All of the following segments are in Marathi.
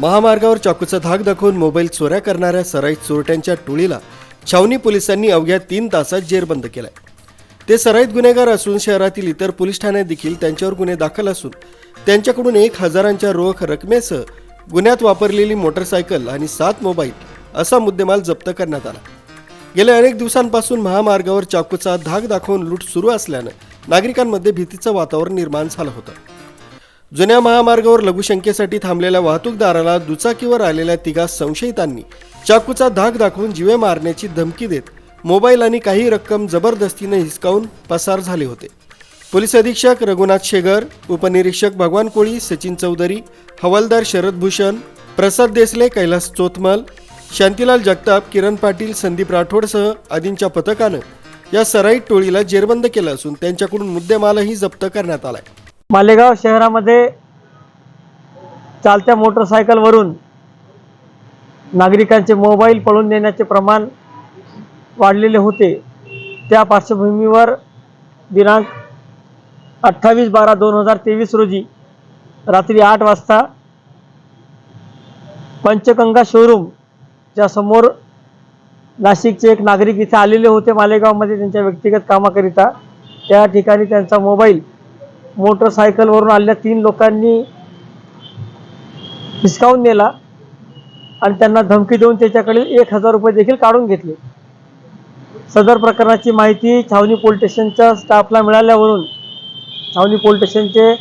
महामार्गावर चाकूचा धाक दाखवून मोबाईल चोऱ्या करणाऱ्या सराई चोरट्यांच्या टोळीला छावणी पोलिसांनी अवघ्या तीन तासात जेरबंद केलाय. ते सराईत गुन्हेगार असून शहरातील इतर पोलीस ठाण्यात देखील त्यांच्यावर गुन्हे दाखल असून त्यांच्याकडून एक हजारांच्या रोख रकमेसह गुन्ह्यात वापरलेली मोटरसायकल आणि सात मोबाईल असा मुद्देमाल जप्त करण्यात आला. गेल्या अनेक दिवसांपासून महामार्गावर चाकूचा धाक दाखवून लूट सुरू असल्यानं नागरिकांमध्ये भीतीचं वातावरण निर्माण झालं होतं. जुन्या महामार्गावर लघुशंकेसाठी थांबलेल्या वाहतूकदाराला दुचाकीवर आलेल्या तिघा संशयितांनी चाकूचा धाक दाखवून जीवे मारण्याची धमकी देत मोबाईल आणि काही रक्कम जबरदस्तीने हिसकावून पसार झाले होते. पोलीस अधीक्षक रघुनाथ शेगर उपनिरीक्षक भगवान कोळी सचिन चौधरी हवालदार शरद भूषण प्रसाद देसले कैलास चोथमल शांतीलाल जगताप किरण पाटील संदीप राठोडसह आदींच्या पथकानं या सराईत टोळीला जेरबंद केलं असून त्यांच्याकडून मुद्देमालही जप्त करण्यात आलाय. मालेगाव शहरामध्ये चालत्या मोटरसायकलवरून नागरिकांचे मोबाईल पळून नेण्याचे प्रमाण वाढलेले होते. त्या पार्श्वभूमीवर दिनांक अठ्ठावीस बारा दोन हजार तेवीस रोजी रात्री आठ वाजता पंचगंगा शोरूमच्या समोर नाशिकचे एक नागरिक इथे आलेले होते मालेगावमध्ये. त्यांच्या व्यक्तिगत कामाकरिता त्या ठिकाणी त्यांचा मोबाईल मोटरसायकलवरून आलेल्या तीन लोकांनी हिसकावून नेला आणि त्यांना धमकी देऊन त्याच्याकडील एक हजार रुपये देखील काढून घेतले. सदर प्रकरणाची माहिती छावणी पोलीस स्टेशनच्या स्टाफला मिळाल्यावरून छावणी पोलीस स्टेशनचे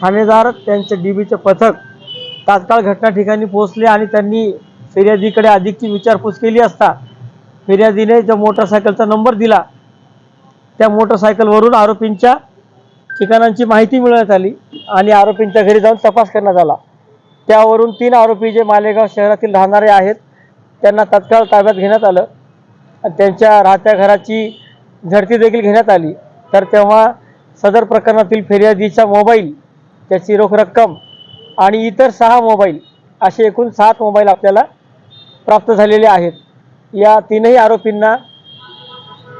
ठाणेदार त्यांचे डीबीचे पथक तात्काळ घटना ठिकाणी पोहोचले आणि त्यांनी फिर्यादीकडे अधिकची विचारपूस केली असता फिर्यादीने जो मोटरसायकलचा नंबर दिला त्या मोटरसायकलवरून आरोपींच्या ठिकाणांची माहिती मिळवण्यात आली आणि आरोपींच्या घरी जाऊन तपास करण्यात आला. त्यावरून तीन आरोपी जे मालेगाव शहरातील राहणारे आहेत त्यांना तत्काळ ताब्यात घेण्यात आलं आणि त्यांच्या राहत्या घराची झडती देखील घेण्यात आली. तर तेव्हा सदर प्रकरणातील फिर्यादीचा मोबाईल त्याची रोख रक्कम आणि इतर सहा मोबाईल असे एकूण सात मोबाईल आपल्याला प्राप्त झालेले आहेत. या तीनही आरोपींना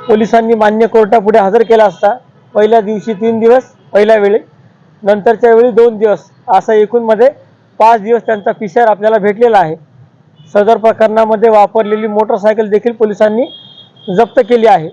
पोलिसांनी मान्य कोर्टापुढे हजर केला असता पहिल्या दिवशी तीन दिवस पहिल्या वेळी नंतरच्या वेळी दोन दिवस. असा एकूणमध्ये पाच दिवस त्यांचा पिशर आपल्याला भेटलेला आहे. सदर प्रकरणामध्ये वापरलेली मोटरसायकल देखील पोलिसांनी जप्त केली आहे.